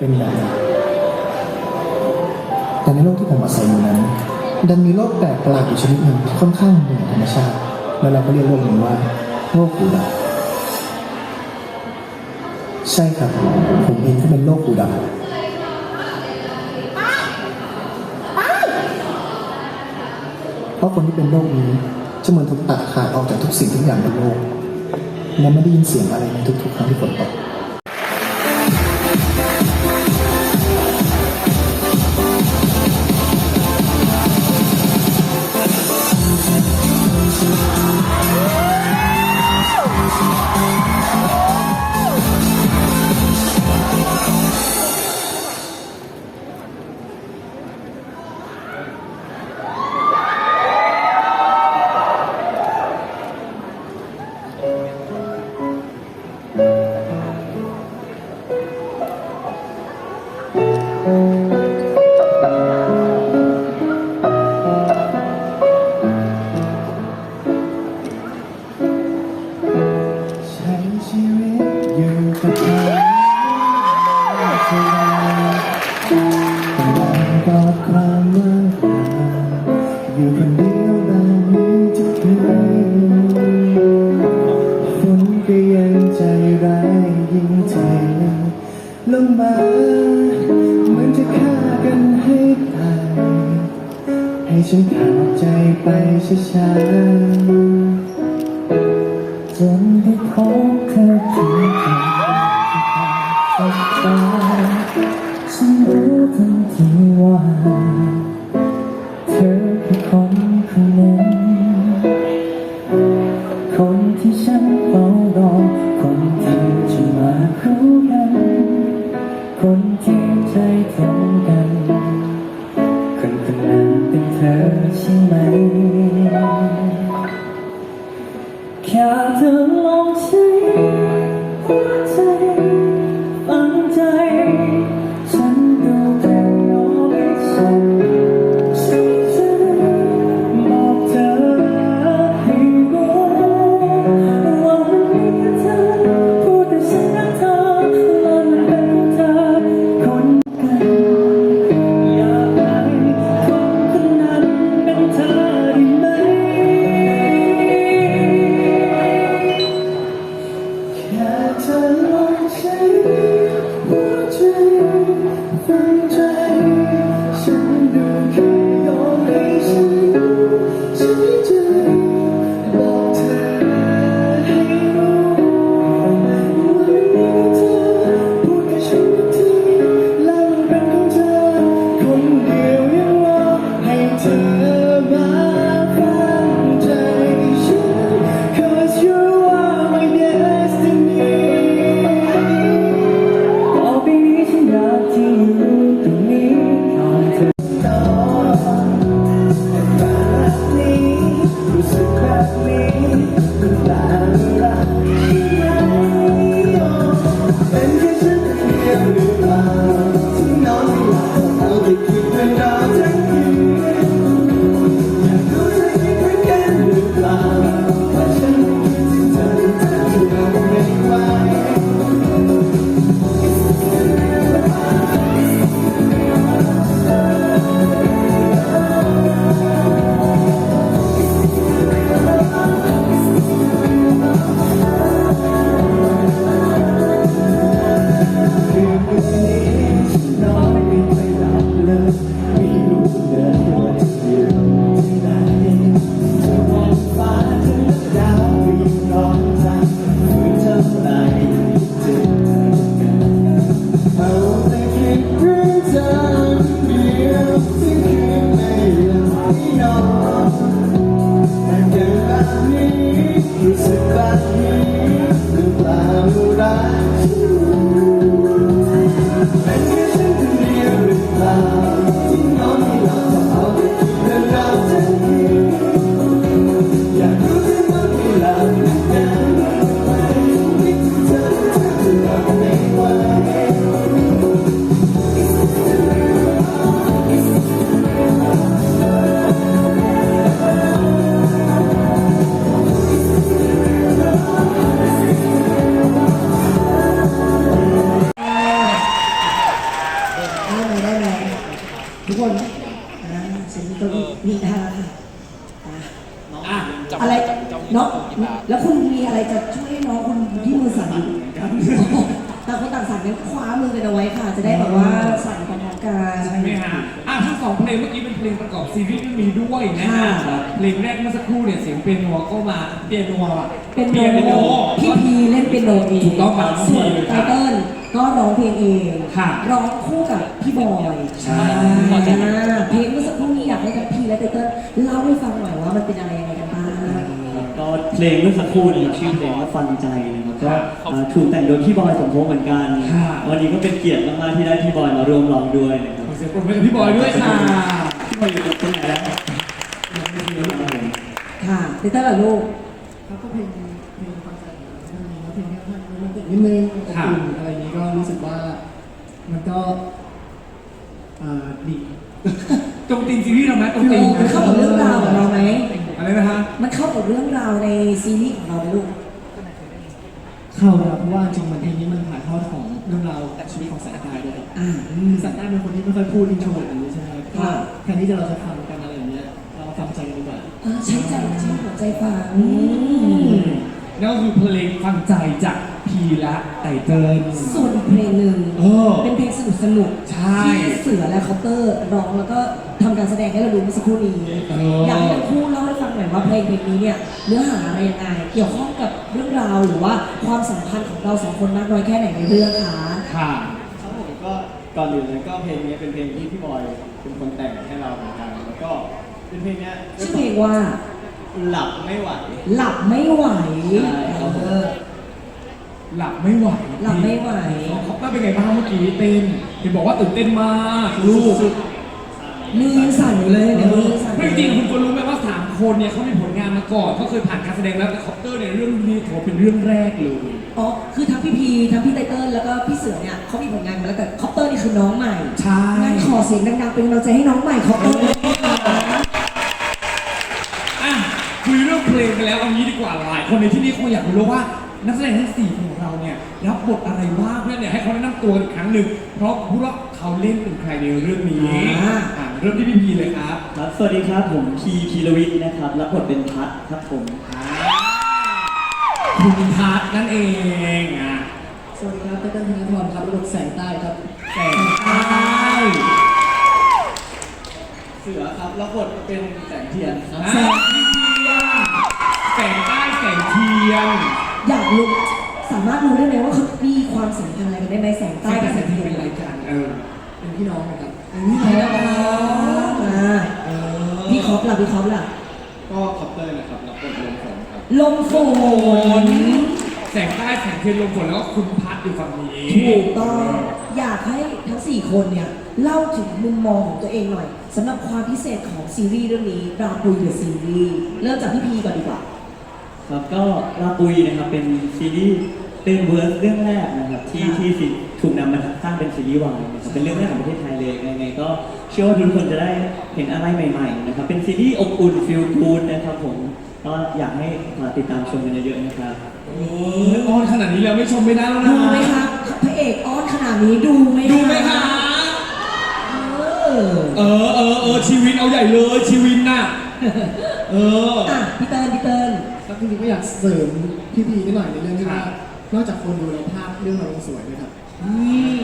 เป็นอย่าแต่ในโลกที่ผมอาศัยอยู่นั้นดันมีโลกแปลกประหลาดอยู่ชนิดหนึ่งที่ค่อนข้างเหนือธรรมชาติ และเราก็เรียกโรคนี้ว่าโลกหูดับใช่ครับ ผมเองก็เป็นโลกหูดับเพราะคนที่เป็นโรคนี้จะเหมือนถูกตัดขาดออกจากทุกสิ่งทุกอย่างบนโลกและไม่ได้ยินเสียงอะไรในทุกๆครั้งที่ฝนตก ฉันขาดใจไปช้าๆจนได้พบเธอเพียงแค่ตาฉันรู้ทันทีว่า เธอคือคน ทุกคนอ่าเสียงมีตัวมีทางค่ะอะอะอะไรน้องแล้วคุณมีอะไรจะช่วยให้น้องคุณที่มือสั่นอยู่ต่างคนต่างสั่นงั้นคว้ามือกันเอาไว้ค่ะ จะได้แบบว่าสั่นพร้อมๆกัน ใช่ไหมฮะอะทั้ง สองเพลงเมื่อกี้เป็นเพลงประกอบซีรีส์เรื่องนี้ด้วยนะฮะค่ะเพลงแรกเมื่อสักครู่เนี่ยเสียงเปียโนก็มาเปียโนอะเป็นเปียโนโนพี่พีเล่นเป็นโนเองถูกต้องครับส่วนพี่ไตครับเติ้ลก็ร้องเพลงเองค่ะร้องคู่กับพี่บอยใช่อ่าเพลงเมื่อสักครู่นี้อยากให้ทั้งพีและไตเติ้ลเล่าให้ฟังหน่อยว่ามันเป็นอะไรยังไงกันบ้างครับก็เพลงเมื่อสักครู่นี้ชื่อเพลงว่าฟังใจนะครับก็อ่าถูกแต่งโดยพี่บอยสมภพเหมือนกันค่ะวันนี้ก็เป็นเกียรติมากๆที่ได้พี่บอยมาร่วมร้องด้วยนะครับขอเสียงปรบมือกับพี่บอยด้วยค่ะพี่บอยอยู่ตรงไหนแล้วค่ะไตเติ้ลล่ะลูกครับก็เพลงเพลงฟังใจของเราเรื่องนี้แล้วเพลงนี้มันมันติดนิดนึงอบอุ่นอะไรอย่างนี้ก็รู้สึกว่ามันก็อ่าดีตรงตีนซีรีส์เราไหมตรงตีนมันเข้ากับเรื่องราวของเราไหมอะไรนะฮะมันเข้ากับเรื่องราวในซีรีส์ของเราไหมลูกเข้าครับเพราะว่าจริงๆมันเพลงนี้มันถ่ายทอดของเรื่องราวชีวิตของแสงใต้ด้วยครับ อ่าคือแสงใต้เป็นคนที่ไม่ค่อยพูดอินโทรเวิร์ดอย่างนี้ใช่ไหมครับค่ะ แทนที่จะเราจะฟังกันอะไรอย่างเงี้ย เราฟังใจกันดีกว่า อ่าใช้ใจใช้หัวใจฟังนั่นก็คือเพลงฟังใจจากพีและไตเติ้ลส่วนอีกเพลงหนึ่งเออ เป็นเพลงสนุกสนุกๆใช่ที่เสือและคอปเตอร์ร้องแล้วก็ทำการแสดงให้เราดูเมื่อสักครู่นี้เออออ ยากให้ทั้งคู่เล่าให้ฟังหน่อยว่าเพลงเพลงนี้เนี่ยเนื้อหาอะไรยังไงเกี่ยวข้องกับเรื่องราวหรือว่าความสัมพันธ์ของเราสองคนมากน้อยแค่ไหนในเรื่องคะ ค่ะครับผม ก็ก่อนอื่นเลยก็เพลงนี้เป็นเพลงที่พี่บอยเป็นคนแต่งให้เราเหมือนกันแล้วก็เป็นเพลงเนี้ยชื่อเพลงว่า หลับไม่ไหว หลับไม่ไหวใช่ครับผม เออ หลับไม่ไหวหลับไม่ไหว เขาต้าเป็นไงบ้างเมื่อกี้เต้นเห็นบอกว่าตื่นเต้นมากลูกมือสั่นอยู่เลยเนี่ยมือสั่นไม่จริงคุณควรรู้ไหมว่าสามคนเนี่ยเขามีผล งานมาก่อนเขาเคยผ่านการแสดงแล้วแต่คอปเตอร์เนี่ยเรื่องนี้ถือว่าเป็นเรื่องแรกเลยอ๋อ คือทั้งพี่พี ทั้งพี่ไตเติ้ลแล้วก็พี่เสือเนี่ยเขามีผลงานมาแล้วแต่คอปเตอร์นี่คือน้องใหม่ใช่งั้นขอเสียงดังๆเป็นกำลังใจให้น้องใหม่คอปเตอร์ด้วยนะคะอะคุยเรื่องเพลงไปแล้วเอางี้ดีกว่าหลายคนในที่นี้คงอยากรู้แล้วว่านักแสดงทั้งสี่คนของเราเนี่ยรับบทอะไรบ้างเพื่อนเนี่ยให้เขาแนะนำตัวกันอีกครั้งหนึ่งเพราะพูดว่าเขาเล่นเป็นใครในเรื่องนี้อะ เริ่มที่พี่พีเลยครับครับ สวัสดีครับผมพีพีรวิทย์นะครับรับบทเป็นพัทครับผมคุณพัทนั่นเองอะสวัสดีครับเต้นธนทรครับรถแสงใต้ครับแสงใต้เสือครับรับบทเป็นแสงเทียนครับแสงเทียนแสงใต้แสงเทียนอยากรู้สามารถรู้ได้ไหมว่าเขามีความสัมพันธ์อะไรกันได้ไหมแสงใต้ใต้กักับบแสแสงงเทีเทียยนนเป็นอะไรกันเออเป็นพี่น้องนะครับ นี่อ๋แหละออ่าพี่คอปล่ะพี่คอปล่ะก็คอปเตอร์นะครับรับบทลมฝนครับลมฝนแสงใต้แสงเทียนลมฝนแล้วก็คุณพัดอยู่ฝั่งนี้ถูกต้องอยากให้ทั้ง 4 คนเนี่ยเล่าถึงมุมมองของตัวเองหน่อยสำหรับความพิเศษของซีรีส์เรื่องนี้ราปุยเดอะซีรีส์เริ่มจากพี่พีก่อนดีกว่า ครับก็ลาปุยนะครับเป็นซีรีส์ เป็นเวิร์สเรื่องแรกนะครับที่ค่ะที่ซีถูกนำมาสร้างเป็นซีรีส์วายนะครับเป็นเรื่องแรกของประเทศไทยเลยยังไงก็เชื่อว่าทุกคนจะได้เห็นอะไรใหม่ๆนะครับเป็นซีรีส์อบอุ่นฟิลกูดนะครับผมก็อยากให้มาติดตามชมกันเยอะๆนะครับโอ้ยอ้อนขนาดนี้แล้วไม่ชมไม่ได้แล้วนะดูไหมคะพระเอกอ้อนขนาดนี้ดูไหมดูไหมคะเออเออเออเออชีวิตเอาใหญ่เลยชีวิตน่ะเอออะพี่เติ้ลพี่เติ้ลครับจริงๆก็อยากเสริมพี่พีนิดหน่อยในเรื่องที่ว่าครับ นอกจากคนดูแล้วภาพเรื่องเรายังสวยด้วยครับอืม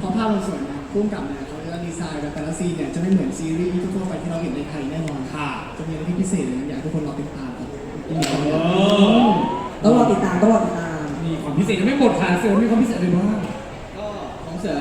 พอภาพเราสวยเนี่ยพุ่มกับเนี่ยเขาจะดีไซน์แบบแต่ละซีนเนี่ยจะไม่เหมือนซีรีส์ทั่วๆไปที่เราเห็นในไทยแน่นอนค่ะจะมีอะไรที่พิเศษเลยนะอยากให้ทุกคนรอติดตามครับยินดีต้อนเอรับอต้องรอติดตามต้องรอติดตามมีความพิเศษยังไม่หมดค่ะเซลล์มีความพิเศษอะไรบ้างก็ของเสือ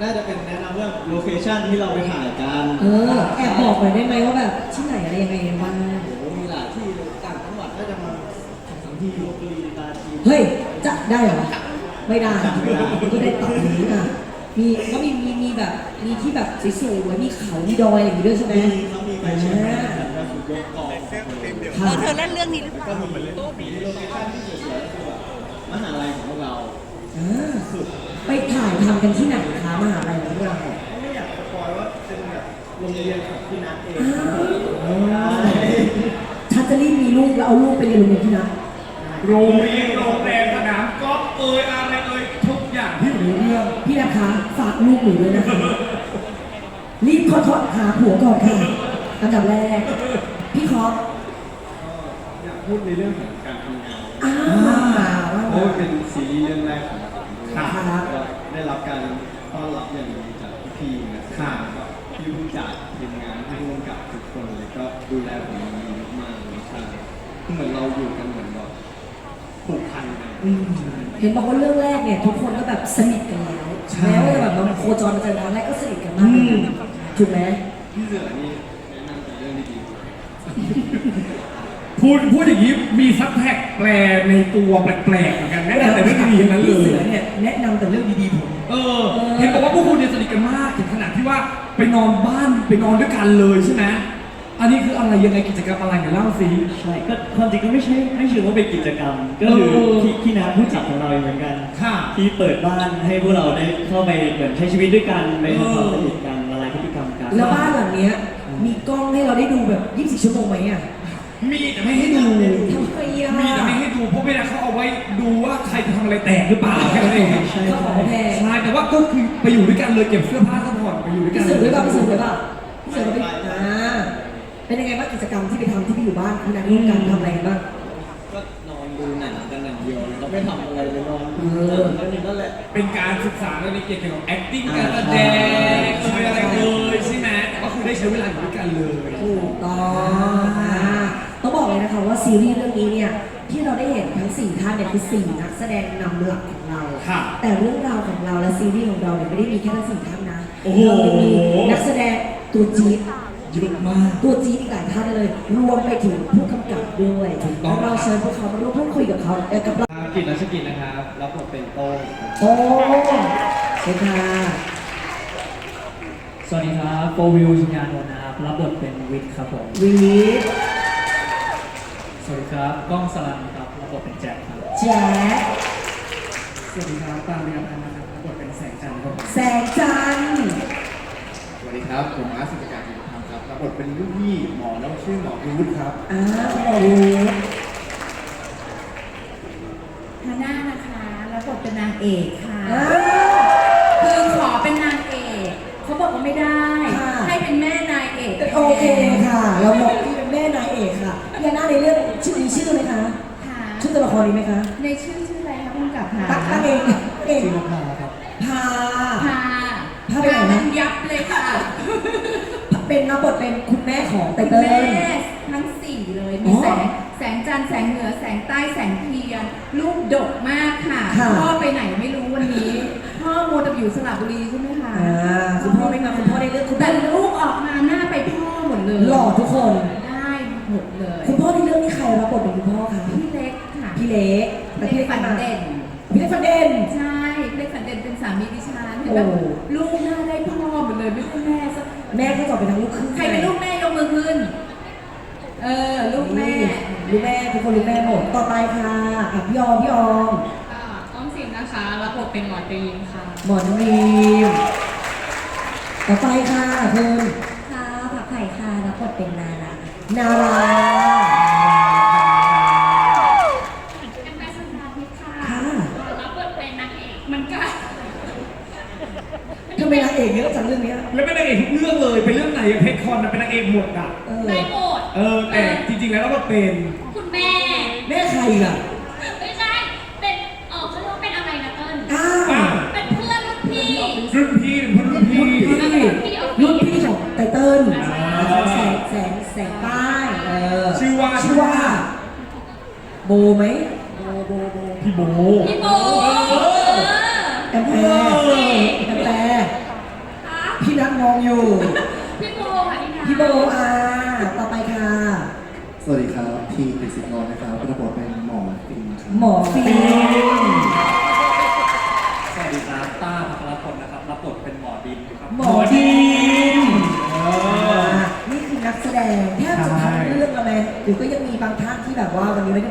น่าจะเป็นแนะนำเรื่องโลเคชั่นที่เราไปถ่ายกันเออแอบบอกหน่อยได้ไหมว่าแบบที่ไหนอะไรยังไงกันบ้างโอ้โหมีหลายที่เลยต่างจังหวัดน่าจะมาสองสามที่ลพบุรีตราจีนเฮ้ย จะได้เหรอไม่ได้ก็ได้ตอบนี้อะมีก็มีมีมีแบบมีที่แบบสวยๆมีเขามีดอยอะไรอย่างงี้ด้วยใช่ไหมมีเขามีไปเชียงใหม่กันก็คือยกกองค่ะเธอเล่นเรื่องนี้หรือเปก็ล่ามีมีโลเคชั่นที่สวยๆก็คือแบบมหาลัยของพวกเราอ่าไปถ่ายทำกันที่ไหนคะมหาลัยของเราไม่อยากสปอยว่าเป็นแบบโรงเรียนของพี่นัทเองอ้าวฉันจะรีบมีลูกแล้วเอาลูกไปเรียนโรงเรียนที่นั่นโรงเรียนโรงแรมสนามกอล์ฟ เอยอะไรเอยทุกอย่างที่อยู่ในเรื่องพี่นะคะฝากลูกหนูด้วยนะคะรีบขอถอดหาผัวก่อนค่ะอันดับแรก พี่คอปอยากพูดในเรื่องของการทำงานอ้าวว่าเพราะว่าเป็นซีรีส์เรื่องแรกของผมด้วยครับก็ได้รับการต้อนรับอย่างดีจากพี่ๆนะคครัรับบก็พี่ผู้จัดทีมงานพี่ร่วมกับทุกคนเลยก็ดูแลผมอย่างดีมากๆเลยใช่คือเหมือนเราอยู่กันเหมือนแบบผูกพันกัน อืม เห็นบอกว่าเรื่องแรกเนี่ยทุกคนก็แบบสนิทกันแล้วใช่ แม้ว่าจะแบบมาโคจรมาเจอกันแรกก็สนิทกันมากเลยอืมถูกไหมพี่เสือนี่แนะนำแต่เรื่องดีพูดพูดอย่างนี้มีซับแท็กแปลในตัวแปลกๆเหมือนกันแนะนำแต่เรื่องดีๆทั้งนั้นเลพี่เสืยอเนี่ยแนะนำแต่เรื่องดีๆผม เออ เห็นบอกว่าพวกคุณเนี่ยสนิทกันมากถึงขนาดที่ว่าไปนอนบ้านไปนอนด้วยกันเลยใช่ไหมอั นนี้คืออะไรยังไงกิจกรรมอะไรเนี่ยเล่าสิ ใช่ก็ความจริงก็ไม่ใช่ไม่เชิงว่าเป็นกิจกรรม ก็คือเออพี่พี่นัทผู้จัดของเราเหมือนกัน ค่ะ ที่เปิดบ้านให้พวกเราได้เข้าไปเหมือนใช้ชีวิตด้วยกันไปทำความเออสนิทกันละลายพฤติกรรมกัน แล้วบ้านหลังเนี้ยมีกล้องให้เราได้ดูแบบ 24 ชั่วโมงไหมอะมีแต่ไม่ให้ดู ทำไมอะมีแต่ไม่ให้ดูเพราะเวลาเขาเอาไว้ดูว่าใครจะทำอะไรแตกหรือเปล่าแค่นั้นเองใช่ เขาของแพงใช่แต่ว่าก็คือไปอยู่ด้วยกันเลยเก็บเสื้อผ้าซัพพอร์ตไปอยู่ด้วยกัพี่น เสือด้วยป่ะพี่เสือด้วยป่ะพี่เสือด้วยอ่า เป็นยังไงบ้างกิจกรรมที่ไปทำที่ไปอยู่บ้านพี่นัทร่วมกันทำอะไรกันบ้าง ก็นอนดูหนังกันอย่างเดียวเราไม่ทำอะไรเลยนอนเออนั่นแหละ เป็นการศึกษาเรื่องนี้เกี่ยวกับ acting อ่าการแสดงเอยอะไรเลยใช่ไหมแต่ก็คือได้ใช้เวลาอยู่ด้วยกันเลยถูกต้องอ่าต้องบอกเลยนะคะว่าซีรีส์เรื่องนี้เนี่ยที่เราได้เห็นทั้ง4ท่านเนี่ยคือ4นักแสดงนำหลักของเรา ค่ะ แต่เรื่องราวของเราและซีรีส์ของเราเนี่ยไม่ได้มีแค่ทั้งสี่ท่านนะโอ้โห เรายังมีนักแสดงตัวจี๊ด เยอะมาก ตัวจี๊ดอีกหลายท่านเลย รวมไปถึงผู้กำกับด้วยถูกต้อง แล้วเราเชิญพวกเขามาร่วมพูดคุยกับเขาเอ่อกับเราๆกิจรัชกิจนะครับรับบทเป็นโต้งครับโอ้เชิญค่ะสวัสดีครับโปวิวชิญญาโนนท์นะครับรับบทเป็นวิทย์ครับผมวีดสวัสดีครับก้องสลันครับรับบทเป็นแจ็คครับแจ๊คสวัสดีครับตามเรียนนะครับรับบทเป็นแสงจันทร์ครับผมแสงจันทร์สวัสดีครับ ผมอาร์ตสุจการกิจธรรมครั บรับบทเป็นรุ่นพี่หมอแล้วชื่อหมอพิวุฒิครับอ่าคุณหมอรู้ฮาน่านะคะแล้วบทเป็นนางเอกค่ะ อ่า คือขอเป็นนางเอกเขาบอกว่าไม่ได้ ค่ะ ให้เป็นแม่นายเอกโอเคค่ะ เราบอกที่เป็นแม่นายเอกค่ะยาน่าในเรื่องชื่อนี้ชื่อไหมคะค่ะชื่อตัวละครนี้ไหมคะในชื่อชื่ออะไรคะพุ่งกับค่ะตักตั้งเองเองชื่อนภาครับพาพาพาไปไหนนะ มันยับเลยค่ะ เป็นรับบทเป็นคุณแม่ของไตคุณเติ้แม่ลทั้งสี่เลยอ๋มีอแสงแสงจันทร์แสงเหนือแสงใต้แสงเทียนลูกดกมากค่ะค่ะ พ่อไปไหนไม่รู้วันนี้ พ่อมัวแต่อยู่สระบุรีใช่ไหมคะอ่าคุณพ่อไม่มาคุณพ่อได้เลือกคุณแต่แม่ลูกออกมาหน้าไปพ่อหมดเลยหล่อทุกคน ได้หมดเลยคุณพ่อในเรื่องนี้ใครรับบทเป็นคุณพ่อคะพี่เล็กค่ะพี่เล็กพี่เล็กฝันเด่น พี่เล็กฝันเด่น ใช่พี่เล็กฝันเด่นเป็นสามีดิฉันเห็นไหมโอ้ ลูกหน้าได้พ่อ แม่ก็จะเป็นทั้งลูกครึ่งใครเป็นลูกแม่ยกมือขึ้น เออ ลูกแม่ ลูกแม่ทุกคนลูกแม่หมดต่อไปค่ะอะพี่ออมพี่ออมค่ะอ้อมสินนะคะ รับบทเป็นหมอดรีมค่ะ หมอนรีมต่อไปค่ะคุณค่ะผักไผ่ค่ะรับบทเป็นนารานารา ทำไมนางเอกเยอะจังเรื่องเนี้ยแล้วเป็นนางเอกทุกเรื่องเลยเป็นเรื่องไหนเพชรคอนน่ะเป็นนางเอกหมดอะเออได้หมดเออแต่จริงๆแล้วเราเป็นคุณแม่ แม่ใครล่ะไม่ใช่ เป็น เออเขาเรียกว่าเป็นอะไรนะเติ้ลอ้าอ่าวเป็นเพื่อนรุ่นพี่ รุ่นพี่เป็นรุ่นพี่ รุ่นพี่รุ่นพี่ของไตเติ้ลอ่า แสงแสงแสงใต้เออชื่อว่าชื่อว่า โบไหมโบโบโบพี่โบพี่โบเออ แอมแปร์แอมแปร์ พี่นัทมองอยู่ พี่โบค่ะนี่นะพี่โบอ่าต่อไปค่ะ สวัสดีครับทีกฤษณนท์นะครับรับบทเป็นหมอฟินครับหมอฟิล์มสวัสดีครับต้าพัครพลนะครับ รับบทเป็นหมอดินครับหมอดีมเออ่าอนี่คือนักแสดงแทบจะทั้งเรื่องแล้วไหมหรือก็ยังมีบางท่านที่แบบว่าวันนี้ไม่ได้